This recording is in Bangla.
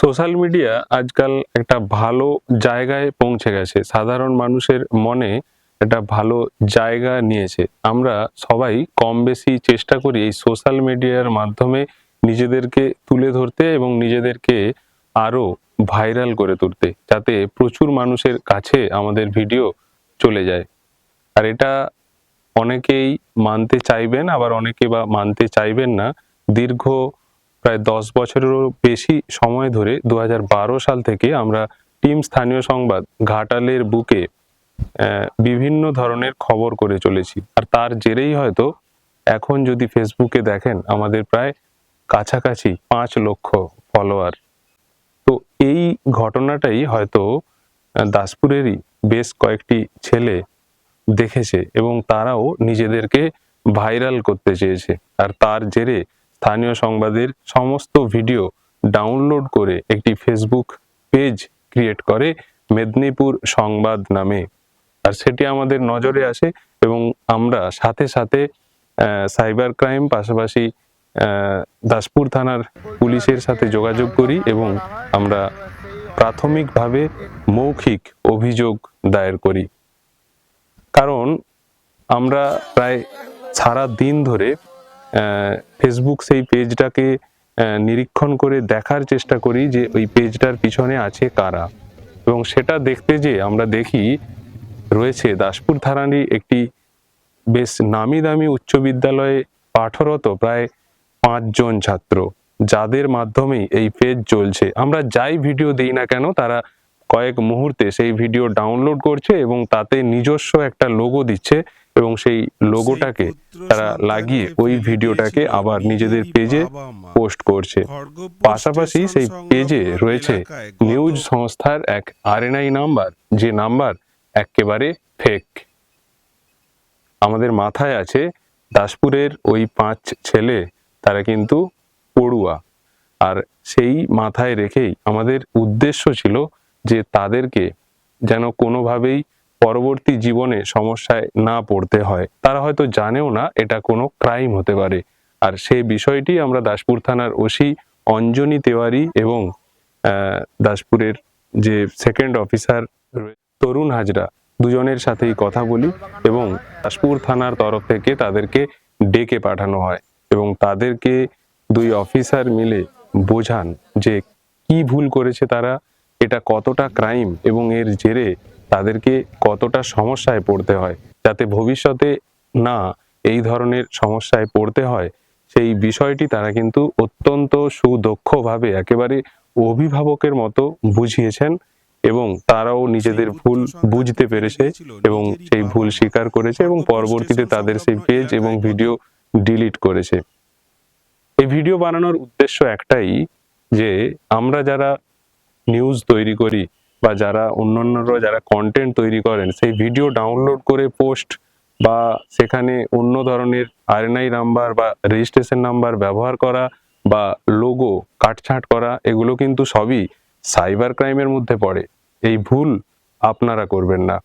সোশ্যাল মিডিয়া আজকাল একটা ভালো জায়গায় পৌঁছে গেছে। সাধারণ মানুষের মনে একটা ভালো জায়গা নিয়েছে। আমরা সবাই কম বেশি চেষ্টা করি এই সোশ্যাল মিডিয়ার মাধ্যমে নিজেদেরকে তুলে ধরতে এবং নিজেদেরকে আরও ভাইরাল করে তুলতে, যাতে প্রচুর মানুষের কাছে আমাদের ভিডিও চলে যায়। আর এটা অনেকেই মানতে চাইবেন, আবার অনেকে বা মানতে চাইবেন না। দীর্ঘ প্রায় দশ বছরেরও বেশি সময় ধরে দু হাজার বারো সাল থেকে আমরা টিম স্থানীয় সংবাদ ঘাটালের বুকে বিভিন্ন ধরনের খবর করে চলেছি। আর তার জেরেই হয়তো এখন যদি ফেসবুকে দেখেন, আমাদের প্রায় কাছাকাছি পাঁচ লক্ষ ফলোয়ার। তো এই ঘটনাটাই হয়তো দাসপুরেরই বেশ কয়েকটি ছেলে দেখেছে এবং তারাও নিজেদেরকে ভাইরাল করতে চেয়েছে। আর তার জেরে স্থানীয় সংবাদের সমস্ত ভিডিও ডাউনলোড করে একটি ফেসবুক পেজ ক্রিয়েট করে মেদিনীপুর সংবাদ নামে। আর সেটি আমাদের নজরে আসে এবং আমরা সাথে সাথে সাইবার ক্রাইম পাশাপাশি দাসপুর থানার পুলিশের সাথে যোগাযোগ করি এবং আমরা প্রাথমিকভাবে মৌখিক অভিযোগ দায়ের করি। কারণ আমরা প্রায় সারা দিন ধরে ফেসবুক সেই পেজটাকে নিরীক্ষণ করে দেখার চেষ্টা করি যে ওই পেজটার পিছনে আছে কারা। এবং সেটা দেখতে যে আমরা দেখি, রয়েছে দাসপুর থানারই একটি বেশ নামি দামি উচ্চ বিদ্যালয়ে পাঠরত প্রায় পাঁচজন ছাত্র, যাদের মাধ্যমেই এই পেজ চলছে। আমরা যাই ভিডিও দিই না কেন, তারা কয়েক মুহূর্তে সেই ভিডিও ডাউনলোড করছে এবং তাতে নিজস্ব একটা লোগো দিচ্ছে। এবং সেই লোগোটাকে তারা লাগিয়ে ওই ভিডিওটাকে আবার নিজেদের পেজে পোস্ট করছে। পাশাপাশি সেই পেজে রয়েছে নিউজ সংস্থার এক আরএনআই নাম্বার যে নাম্বার একেবারে ফেক আমাদের মাথায় আছে দাসপুরের ওই পাঁচ ছেলে তারা কিন্তু পড়ুয়া। আর সেই মাথায় রেখেই আমাদের উদ্দেশ্য ছিল যে তাদেরকে যেন কোনোভাবেই পরবর্তী জীবনে সমস্যায় না পড়তে হয়। তারা হয়তো জানেও না এটা কোনো ক্রাইম হতে পারে। আর সেই বিষয়টি আমরা দাসপুর থানার ওসি অঞ্জনী তেওয়ারি এবং দাসপুরের যে সেকেন্ড অফিসার তরুণ হাজরা দুজনের সাথেই কথা বলি এবং দাসপুর থানার তরফ থেকে তাদেরকে ডেকে পাঠানো হয় এবং তাদেরকে দুই অফিসার মিলে বোঝান যে কি ভুল করেছে তারা, এটা কতটা ক্রাইম এবং এর জেরে তাদেরকে কতটা সমস্যায় পড়তে হয় যাতে ভবিষ্যতে না এই ধরনের সমস্যায় পড়তে হয় সেই বিষয়টি তারা কিন্তু অত্যন্ত সুদক্ষভাবে একেবারে অভিভাবকের মতো বুঝিয়েছেন এবং তারাও নিজেদের ভুল বুঝতে পেরেছে এবং সেই ভুল স্বীকার করেছে এবং পরবর্তীতে তাদের সেই পেজ এবং ভিডিও ডিলিট করেছে। এই ভিডিও বানানোর উদ্দেশ্য একটাই যে আমরা যারা নিউজ তৈরি করি বা যারা অন্য অন্যান্যরা যারা কন্টেন্ট তৈরি করেন, সেই ভিডিও ডাউনলোড করে পোস্ট বা সেখানে অন্য ধরনের আরএনআই নাম্বার বা রেজিস্ট্রেশন নাম্বার ব্যবহার করা বা লোগো কাটছাঁট করা, এগুলো কিন্তু সবই সাইবার ক্রাইমের মধ্যে পড়ে। এই ভুল আপনারা করবেন না।